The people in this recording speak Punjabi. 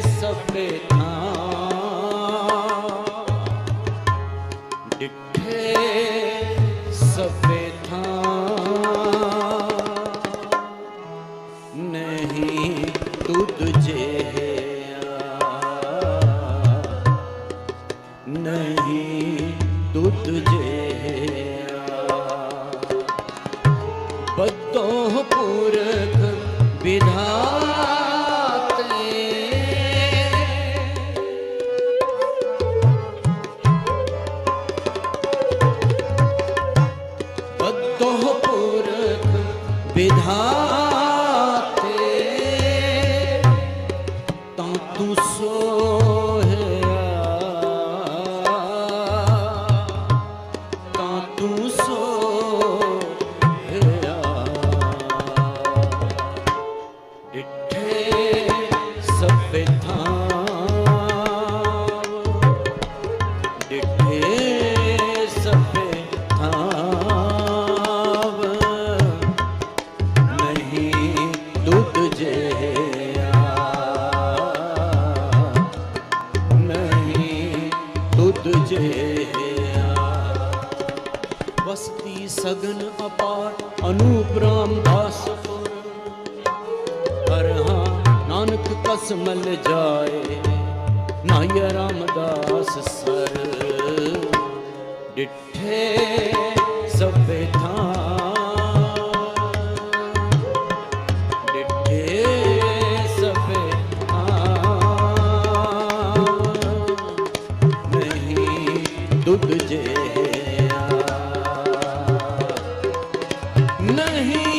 ਸਭੇ ਥਾਂ। ਡਿੱਠੇ ਥਾਂ। ਨਹੀਂ ਤੁਧ ਜਿਹਾ ਨਹੀਂ ਤੁਧ ਜਿਹਾ ਬਤੋਂ ਪੁਰਖ ਵਿਧਾ ਵਿਧਾਤੇ ਤਾਂ ਤੂੰ ਸੋਹਿਆ ਵਸਤੀ ਸਗਨ ਅਪਾਰ ਅਨੂਪ ਰਾਮਦਾਸ ਪੁਰ। ਹਰ ਹਾਂ ਨਾਨਕ ਕਸ ਮਲ ਜਾਏ ਨਾਇ ਰਾਮਦਾਸ ਸਰ। ਡਿਠੇ ਜਿਹਾ ਨਹੀਂ